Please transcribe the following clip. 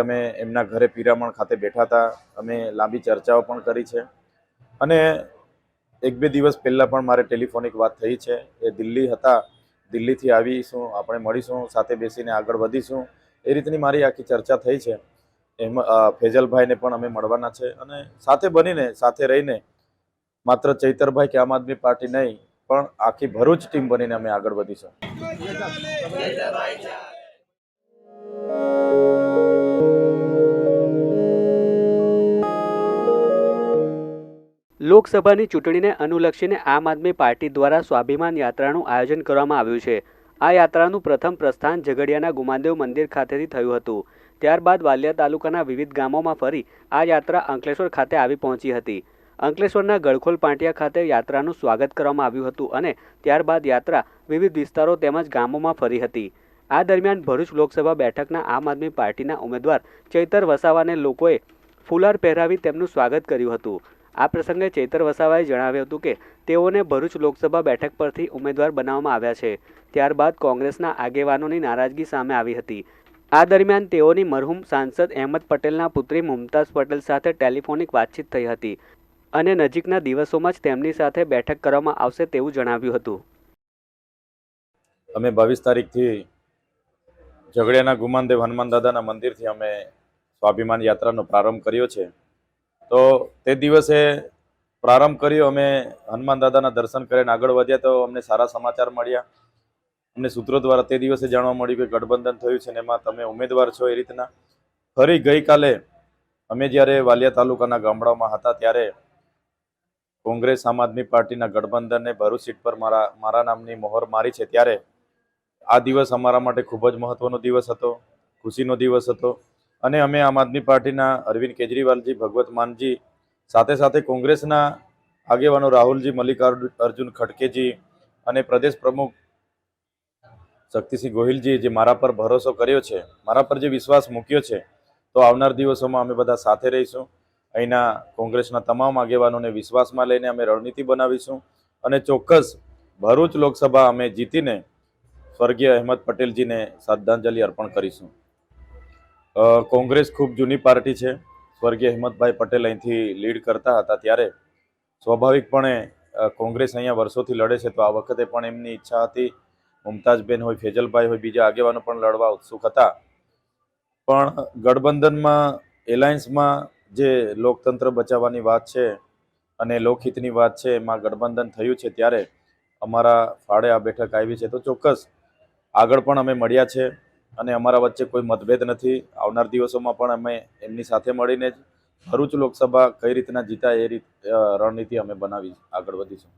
અમે એમના ઘરે પિરામણ ખાતે બેઠા હતા. અમે લાંબી ચર્ચાઓ પણ કરી છે. અને એક બે દિવસ પહેલાં પણ મારે ટેલિફોનિક વાત થઈ છે. એ દિલ્હી હતા. દિલ્હીથી આવીશું, આપણે મળીશું, સાથે બેસીને આગળ વધીશું. એ રીતની મારી આખી ચર્ચા થઈ છે. એમ ફેજલભાઈને પણ અમે મળવાના છે. અને સાથે બનીને, સાથે રહીને, માત્ર ચૈતરભાઈ કે આમ આદમી પાર્ટી નહીં, પણ આખી ભરૂચ ટીમ બનીને અમે આગળ વધીશું. લોકસભાની ચૂંટણીને અનુલક્ષીને આમ આદમી પાર્ટી દ્વારા સ્વાભિમાન યાત્રાનું આયોજન કરવામાં આવ્યું છે. આ યાત્રાનું પ્રથમ પ્રસ્થાન ઝઘડિયાના ગુમાદેવ મંદિર ખાતેથી થયું હતું. ત્યારબાદ વાલિયા તાલુકાના વિવિધ ગામોમાં ફરી આ યાત્રા અંકલેશ્વર ખાતે આવી પહોંચી હતી. અંકલેશ્વરના ગળખોલ પાંટિયા ખાતે યાત્રાનું સ્વાગત કરવામાં આવ્યું હતું અને ત્યારબાદ યાત્રા વિવિધ વિસ્તારો તેમજ ગામોમાં ફરી હતી. આ દરમિયાન ભરૂચ લોકસભા બેઠકના આમ આદમી પાર્ટીના ઉમેદવાર ચૈતર વસાવાને લોકોએ ફુલાર પહેરાવી તેમનું સ્વાગત કર્યું હતું. આ પ્રસંગે ચેતર વસાવાએ જણાવ્યું હતું કે તેઓને ભરૂચ લોકસભા બેઠક પરથી ઉમેદવાર બનાવવામાં આવ્યા છે. ત્યારબાદ કોંગ્રેસના આગેવાનોની નારાજગી સામે આવી હતી. આ દરમિયાન તેઓની મરહુમ સાંસદ અહેમદ પટેલના પુત્રી મુમતાઝ પટેલ સાથે ટેલિફોનિક વાતચીત થઈ હતી અને નજીકના દિવસોમાં જ તેમની સાથે બેઠક કરવામાં આવશે તેવું જણાવ્યું હતું. અમે બાવીસ તારીખથી ઝઘડિયાના ગુમાનદેવ હનુમાન દાદાના મંદિરથી અમે સ્વાભિમાન યાત્રાનો પ્રારંભ કર્યો છે. તો તે દિવસે પ્રારંભ કર્યો. અમે હનુમાન દાદાના દર્શન કરીને આગળ વધ્યા તો અમને સારા સમાચાર મળ્યા. અમને સૂત્રો દ્વારા તે દિવસે જાણવા મળ્યું કે ગઠબંધન થયું છે ને એમાં તમે ઉમેદવાર છો એ રીતના. ફરી ગઈકાલે અમે જ્યારે વાલિયા તાલુકાના ગામડાઓમાં હતા ત્યારે કોંગ્રેસ આમ આદમી પાર્ટીના ગઠબંધનને ભરૂચ સીટ પર મારા મારા નામની મોહર મારી છે ત્યારે આ દિવસ અમારા માટે ખૂબ જ મહત્વનો દિવસ હતો, ખુશીનો દિવસ હતો. અને અમે આમ આદમી પાર્ટીના અરવિંદ કેજરીવાલજી, ભગવત માનજી, સાથે સાથે કોંગ્રેસના આગેવાનો રાહુલજી મલ્લિકાર્જુન અર્જુન ખડકેજી અને પ્રદેશ પ્રમુખ શક્તિસિંહ ગોહિલજી જે મારા પર ભરોસો કર્યો છે, મારા પર જે વિશ્વાસ મૂક્યો છે, તો આવનાર દિવસોમાં અમે બધા સાથે રહીશું. અહીંના કોંગ્રેસના તમામ આગેવાનોને વિશ્વાસમાં લઈને અમે રણનીતિ બનાવીશું અને ચોક્કસ ભરૂચ લોકસભા અમે જીતીને સ્વર્ગીય અહેમદ પટેલજીને શ્રદ્ધાંજલિ અર્પણ કરીશું. કોંગ્રેસ ખૂબ જૂની પાર્ટી છે. સ્વર્ગીય અહેમદભાઈ પટેલ અહીંથી લીડ કરતા હતા ત્યારે. સ્વાભાવિકપણે કોંગ્રેસ અહીંયા વર્ષોથી લડે છે, તો આ વખતે પણ એમની ઈચ્છા હતી. મુમતાજબેન હોય, ફેજલભાઈ હોય, બીજા આગેવાનો પણ લડવા ઉત્સુક હતા. પણ ગઠબંધનમાં, એલાયન્સમાં જે લોકતંત્ર બચાવવાની વાત છે અને લોકહિતની વાત છે, એમાં ગઠબંધન થયું છે ત્યારે અમારા ફાળે આ બેઠક આવી છે. તો ચોક્કસ આગળ પણ અમે મળ્યા છે. અને અમારા વચ્ચે કોઈ મતભેદ નથી. આવનાર દિવસોમાં પણ અમે એમની સાથે મળીને જ ભરૂચ લોકસભા કઈ રીતના જીતાય એ રીત રણનીતિ અમે બનાવી આગળ વધીશું.